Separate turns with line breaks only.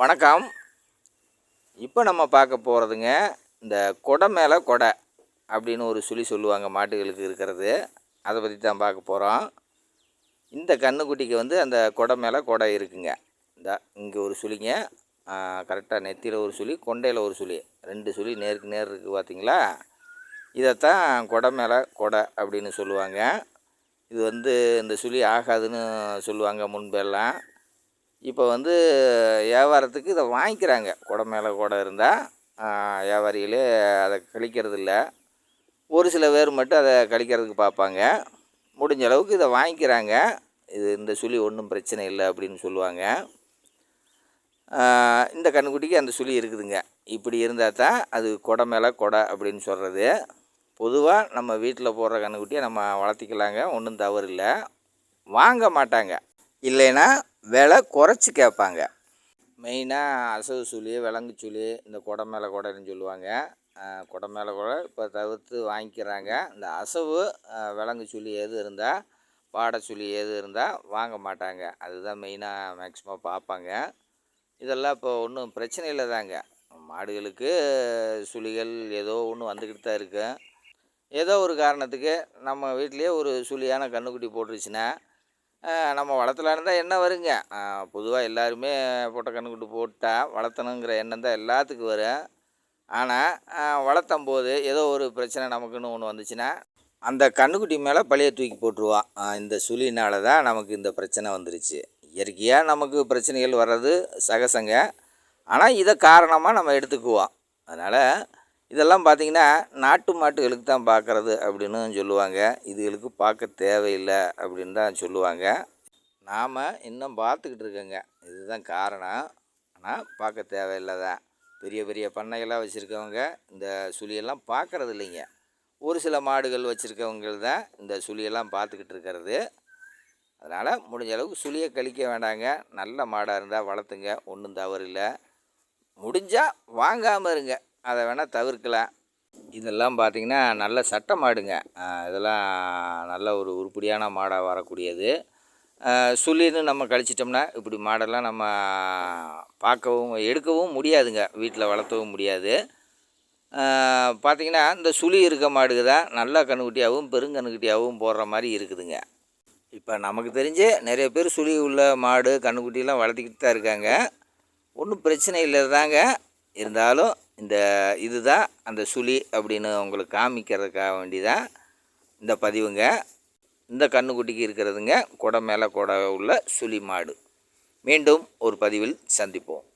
வணக்கம். இப்போ நம்ம பார்க்க போகிறதுங்க இந்த கொடை மேலே கொடை அப்படின்னு ஒரு சுழி சொல்லுவாங்க மாட்டுகளுக்கு இருக்கிறது. அதை பற்றி தான் பார்க்க போகிறோம் இந்த கன்றுக்குட்டிக்கு வந்து அந்த கொடை மேலே கொடை இருக்குங்க. இந்த இங்கே ஒரு சுழிங்க. கரெக்டாக நெத்தியில் ஒரு சுழி கொண்டையில் ஒரு சுழி. ரெண்டு சுழி நேருக்கு நேர் இருக்குது பார்த்திங்களா இதைத்தான் கொடை மேலே கொடை அப்படின்னு சொல்லுவாங்க. இது வந்து இந்த சுழி ஆகாதுன்னு சொல்லுவாங்க முன்பெல்லாம். இப்போ வந்து வியாபாரத்துக்கு இதை வாங்கிக்கிறாங்க. குடை மேலே கூட இருந்தால் வியாபாரிகளே அதை கழிக்கிறதில்ல. ஒரு சில பேர் மட்டும் அதை கழிக்கிறதுக்கு பார்ப்பாங்க. முடிஞ்ச அளவுக்கு இதை வாங்கிக்கிறாங்க. இது இந்த சுழி ஒன்றும் பிரச்சனை இல்லை அப்படின்னு சொல்லுவாங்க. இந்த கன்றுக்குட்டிக்கு அந்த சுழி இருக்குதுங்க. இப்படி இருந்தால் தான் அது கொடை மேலே கொடை அப்படின்னு சொல்கிறது பொதுவாக நம்ம வீட்டில் போடுற கன்றுக்குட்டியை நம்ம வளர்த்திக்கலாங்க. ஒன்றும் தவறு இல்லை. வாங்க மாட்டாங்க. இல்லைன்னா விலை குறைச்சி கேட்பாங்க. மெயினாக அசவு சுழி விலங்கு சுழி இந்த கொடை மேலே கொடைன்னு சொல்லுவாங்க. ஆஹ் மேலே கொடை இப்போ தவிர்த்து வாங்கிக்கிறாங்க. இந்த அசவு விலங்கு சுழி எது இருந்தால் பாடை சுழி எது இருந்தால் வாங்க மாட்டாங்க. அதுதான் மெயினாக மேக்ஸிமம் பார்ப்பாங்க. இதெல்லாம் இப்போ ஒன்றும் பிரச்சனை இல்லை தாங்க. மாடுகளுக்கு சுழிகள் ஏதோ ஒன்று வந்துக்கிட்டு தான் இருக்குது ஏதோ ஒரு காரணத்துக்கு நம்ம வீட்டிலேயே ஒரு சுழியான கன்றுக்குட்டி போட்டுருச்சுன்னா நம்ம வளர்த்தலாம் இருந்தால் என்ன வருங்க? பொதுவாக எல்லாருமே பொட்டை கன்றுக்குட்டி போட்டால் வளர்த்தணுங்கிற எண்ணம் தான் எல்லாத்துக்கும் வரும். ஆனால் வளர்த்தும் போது ஏதோ ஒரு பிரச்சனை நமக்குன்னு ஒன்று வந்துச்சுன்னா அந்த கன்றுக்குட்டி மேலே பழைய தூக்கி போட்டுருவான் இந்த சுழினால தான் நமக்கு இந்த பிரச்சனை வந்துருச்சு. இயற்கையாக நமக்கு பிரச்சனைகள் வர்றது சகசங்க. ஆனால் இதை காரணமாக நம்ம எடுத்துக்குவோம். அதனால் இதெல்லாம் பார்த்திங்கன்னா நாட்டு மாட்டுகளுக்கு தான் பார்க்குறது அப்படின்னு சொல்லுவாங்க. இதுகளுக்கு பார்க்க தேவையில்லை அப்படின்னு தான் சொல்லுவாங்க. நாம் இன்னும் பார்த்துக்கிட்டு இருக்கோங்க. இதுதான் காரணம். ஆனால் பார்க்க தேவையில்லை தான் பெரிய பெரிய பண்ணைகளாக வச்சுருக்கவங்க இந்த சுழியெல்லாம் பார்க்குறது இல்லைங்க. ஒரு சில மாடுகள் வச்சுருக்கவங்க தான் இந்த சுழியெல்லாம் பார்த்துக்கிட்டு இருக்கிறது. அதனால் முடிஞ்ச அளவுக்கு சுழியை கழிக்க வேண்டாங்க. நல்ல மாடாக இருந்தால் வளர்த்துங்க. ஒன்றும் தவறு இல்லை முடிஞ்சால் வாங்காமல் இருங்க. அதை வேணால் தவிர்க்கலாம். இதெல்லாம் பார்த்திங்கன்னா நல்ல சட்ட மாடுங்க இதெல்லாம் நல்ல ஒரு உருப்படியான மாடாக வரக்கூடியது. ஆஹ் நம்ம கழிச்சிட்டோம்னா இப்படி மாடெல்லாம் நம்ம பார்க்கவும் எடுக்கவும் முடியாதுங்க. வீட்டில் வளர்த்தவும் முடியாது. பார்த்திங்கன்னா இந்த சுழி இருக்க மாடுக்கு தான் நல்ல கண்ணுக்குட்டியாகவும் பெருங்கண்ணுக்குட்டியாகவும் போடுற மாதிரி இருக்குதுங்க. இப்போ நமக்கு தெரிஞ்சு நிறைய பேர் சுழி உள்ள மாடு கண்ணுக்குட்டியெல்லாம் வளர்த்திக்கிட்டு தான் இருக்காங்க. ஒன்றும் பிரச்சனை இல்லை தாங்க இருந்தாலும் இந்த இதுதான் அந்த சுழி அப்படின்னு உங்களுக்கு காமிக்கிறதுக்காக வேண்டி தான் இந்த பதிவுங்க. இந்த கண்ணுக்குட்டிக்கு இருக்கிறதுங்க குடை மேலே குடை உள்ள சுழி மாடு. மீண்டும் ஒரு பதிவில் சந்திப்போம்.